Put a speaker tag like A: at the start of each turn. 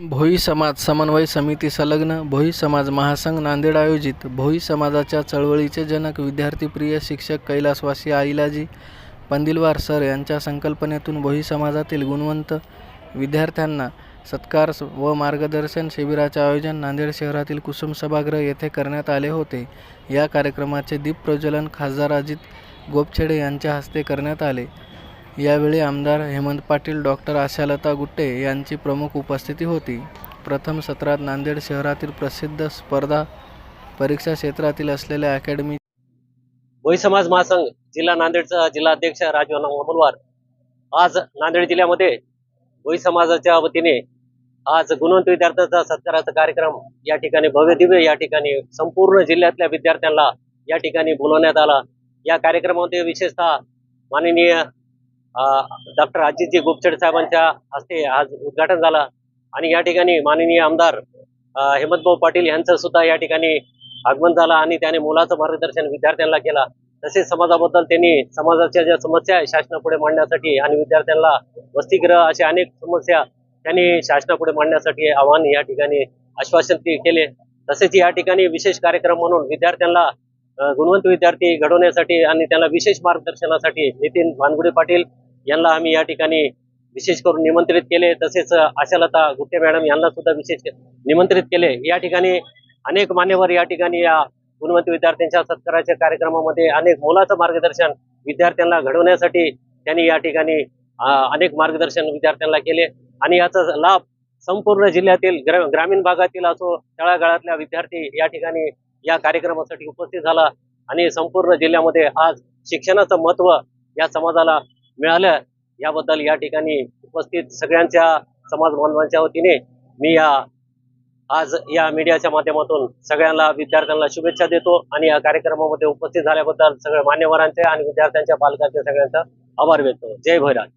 A: भोई समाज समन्वय समिती संलग्न भोई समाज महासंघ नांदेड आयोजित भोई समाजाच्या चळवळीचे जनक विद्यार्थीप्रिय शिक्षक कैलासवासी आईलाजी पंदिलवार सर यांच्या संकल्पनेतून भोई समाजातील गुणवंत विद्यार्थ्यांना सत्कार व मार्गदर्शन शिबिराचे आयोजन नांदेड शहरातील कुसुम सभागृह येथे करण्यात आले होते. या कार्यक्रमाचे दीप प्रज्वलन खासदार अजित गोपछेडे यांच्या हस्ते करण्यात आले. यावेळी आमदार हेमंत पाटील डॉक्टर आशालता गुट्टे यांची प्रमुख उपस्थिती होती. प्रथम सत्रात नांदेड शहरातील प्रसिद्ध स्पर्धा परीक्षा क्षेत्रातील असलेल्या अकॅडमी
B: भोई समाज महासंघ जिल्हा नांदेडचा जिल्हाध्यक्ष राजू आज नांदेड जिल्ह्यामध्ये भोई समाजाच्या वतीने आज गुणवंत विद्यार्थ्यांचा सत्काराचा कार्यक्रम या ठिकाणी भव्य दिव्य या ठिकाणी संपूर्ण जिल्ह्यातल्या विद्यार्थ्यांना या ठिकाणी बोलवण्यात आला. या कार्यक्रमामध्ये विशेषतः माननीय डॉक्टर अजितजी गुपचड साहेबांच्या हस्ते आज उद्घाटन झालं. आणि या ठिकाणी माननीय आमदार हेमंतभाऊ पाटील यांचं सुद्धा या ठिकाणी आगमन झालं आणि त्याने मुलाचं मार्गदर्शन विद्यार्थ्यांना केला. तसेच समाजाबद्दल त्यांनी समाजाच्या ज्या समस्या आहे शासनापुढे मांडण्यासाठी आणि विद्यार्थ्यांना वसतिगृह अशा अनेक समस्या त्यांनी शासनापुढे मांडण्यासाठी आव्हान या ठिकाणी आश्वासन केले. तसेच या ठिकाणी विशेष कार्यक्रम म्हणून विद्यार्थ्यांना गुणवंत विद्यार्थी घडवण्यासाठी आणि त्यांना विशेष मार्गदर्शनासाठी नितीन भानगुडे पाटील यांना आम्ही या ठिकाणी विशेष करून निमंत्रित केले. तसेच आशालता गुट्टे मॅडम यांना सुद्धा विशेष निमंत्रित केले. या ठिकाणी अनेक मान्यवर या ठिकाणी या गुणवंत विद्यार्थ्यांच्या सत्काराच्या कार्यक्रमामध्ये अनेक मोलाचं मार्गदर्शन विद्यार्थ्यांना घडवण्यासाठी त्यांनी या ठिकाणी अनेक मार्गदर्शन विद्यार्थ्यांना केले. आणि याचा लाभ संपूर्ण जिल्ह्यातील ग्रा- ग्रामीण भागातील असो तळागाळातल्या विद्यार्थी या ठिकाणी या कार्यक्रमासाठी उपस्थित झाला. आणि संपूर्ण जिल्ह्यामध्ये आज शिक्षणाचं महत्त्व या समाजाला मिळालं याबद्दल या ठिकाणी उपस्थित सगळ्यांच्या समाज बांधवांच्या वतीने मी या आज या मीडियाच्या माध्यमातून सगळ्यांना विद्यार्थ्यांना शुभेच्छा देतो आणि या कार्यक्रमामध्ये उपस्थित झाल्याबद्दल सगळ्या मान्यवरांचे आणि विद्यार्थ्यांच्या पालकांचे सगळ्यांचा आभार व्यक्त जय भैराज